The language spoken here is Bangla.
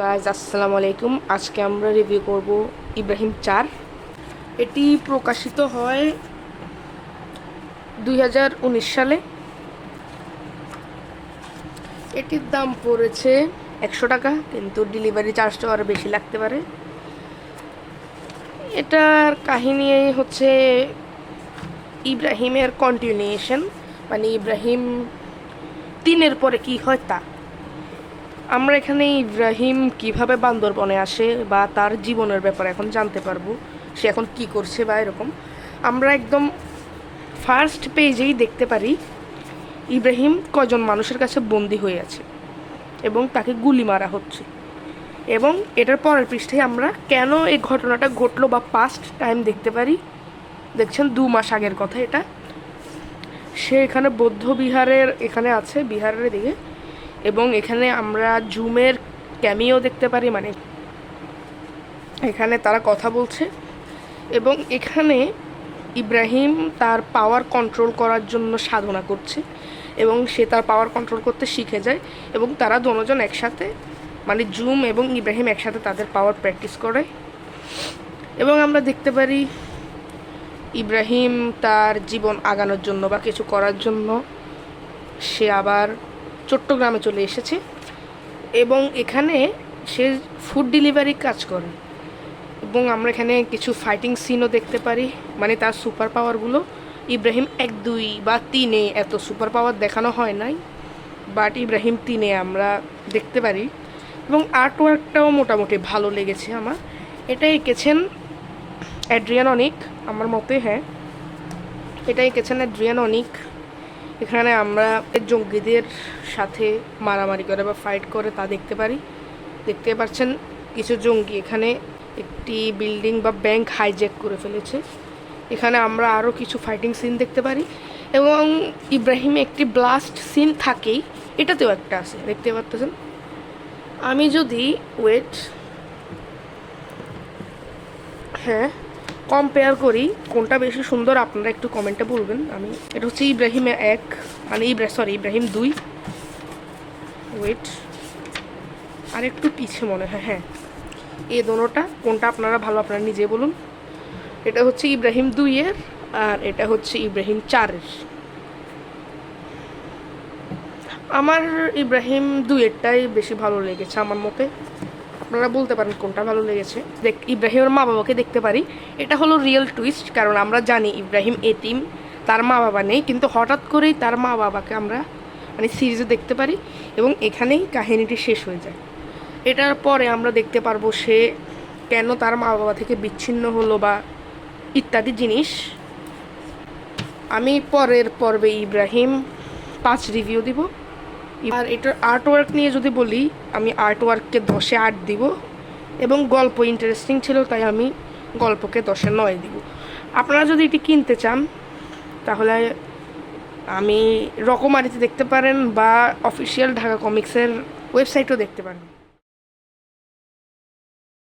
গাইজ আসসালামু আলাইকুম আজকে আমরা রিভিউ করব ইব্রাহিম চার। এটি প্রকাশিত হয় দুই হাজার উনিশ সালে। এটির দাম পড়েছে একশো টাকা, কিন্তু ডেলিভারি চার্জটাও আরও বেশি লাগতে পারে। এটার কাহিনী হচ্ছে ইব্রাহিমের কন্টিনিউশন মানে ইব্রাহিম তিনের পরে কি হয় তা। আমরা এখানে ইব্রাহিম কীভাবে বান্দরবনে আসে বা তার জীবনের ব্যাপারে এখন জানতে পারব, সে এখন কি করছে বা এরকম। আমরা একদম ফার্স্ট পেজেই দেখতে পারি ইব্রাহিম কজন মানুষের কাছে বন্দি হয়ে আছে এবং তাকে গুলি মারা হচ্ছে। এবং এটার পরের পৃষ্ঠে আমরা কেন এই ঘটনাটা ঘটলো বা পাস্ট টাইম দেখতে পারি। দেখছেন, দু মাস আগের কথা এটা। সে এখানে বৌদ্ধ বিহারের, এখানে আছে বিহারের দিকে। এবং এখানে আমরা জুমের ক্যামিও দেখতে পারি মানে এখানে তারা কথা বলছে। এবং এখানে ইব্রাহিম তার পাওয়ার কন্ট্রোল করার জন্য সাধনা করছে এবং সে তার পাওয়ার কন্ট্রোল করতে শিখে যায় এবং তারা দুজন একসাথে মানে জুম এবং ইব্রাহিম একসাথে তাদের পাওয়ার প্র্যাকটিস করে। এবং আমরা দেখতে পারি ইব্রাহিম তার জীবন আগানোর জন্য বা কিছু করার জন্য সে আবার চট্টগ্রামে চলে এসেছে এবং এখানে সে ফুড ডেলিভারি কাজ করে। এবং আমরা এখানে কিছু ফাইটিং সিনও দেখতে পারি। মানে তার সুপার পাওয়ারগুলো ইব্রাহিম এক, দুই বা তিনে এত সুপার পাওয়ার দেখানো হয় নাই। বাট ইব্রাহিম তিনে আমরা দেখতে পারি। এবং আর্ট ওয়ার্কটাও মোটামুটি ভালো লেগেছে আমার। এটা এঁকেছেন অ্যাড্রিয়ান অনিক আমার মতে হ্যাঁ। এটা এঁকেছেন অ্যাড্রিয়ান অনিক এখানে আমরা জঙ্গিদের সাথে মারামারি করে বা ফাইট করে তা দেখতে পারি। দেখতে পাচ্ছেন কিছু জঙ্গি এখানে একটি বিল্ডিং বা ব্যাংক হাইজ্যাক করে ফেলেছে। এখানে আমরা আরও কিছু ফাইটিং সিন দেখতে পারি এবং ইব্রাহিমে একটি ব্লাস্ট সিন থাকেই, এটাতেও একটা আছে, দেখতে পাচ্ছেন? আমি যদি ওয়েট হ্যাঁ কম্পেয়ার করি, কোনটা বেশি সুন্দর আপনারা একটু কমেন্টে বলবেন। আমি, এটা হচ্ছে ইব্রাহিম এক মানে ইব্রাহিম সরি ইব্রাহিম দুই। ওয়েট আর একটু পিছে মনে হয় হ্যাঁ। এই দোনোটা, কোনটা আপনারা ভালো আপনারা নিজে বলুন। এটা হচ্ছে ইব্রাহিম দুইয়ের, আর এটা হচ্ছে ইব্রাহিম চারের। আমার ইব্রাহিম দুইয়েরটাই বেশি ভালো লেগেছে আমার মতে। আপনারা বলতে পারেন কোনটা ভালো লেগেছে। দেখ, ইব্রাহিমের মা বাবাকে দেখতে পারি। এটা হলো রিয়েল টুইস্ট কারণ আমরা জানি ইব্রাহিম এতিম, তার মা বাবা নেই, কিন্তু হঠাৎ করেই তার মা বাবাকে আমরা মানে সিরিজে দেখতে পারি এবং এখানেই কাহিনীটি শেষ হয়ে যায়। এটার পরে আমরা দেখতে পারব সে কেন তার মা বাবা থেকে বিচ্ছিন্ন হলো বা ইত্যাদি জিনিস। আমি পরের পর্বে ইব্রাহিম পাঁচ রিভিউ দিব। আর এটার আর্ট ওয়ার্ক নিয়ে যদি বলি, আমি আর্ট ওয়ার্ককে দশে আট দিব এবং গল্প ইন্টারেস্টিং ছিল, তাই আমি গল্পকে দশে নয় দিব। আপনারা যদি এটি কিনতে চান, তাহলে আমি রকমারিতে দেখতে পারেন বা অফিসিয়াল ঢাকা কমিক্সের ওয়েবসাইটও দেখতে পারেন।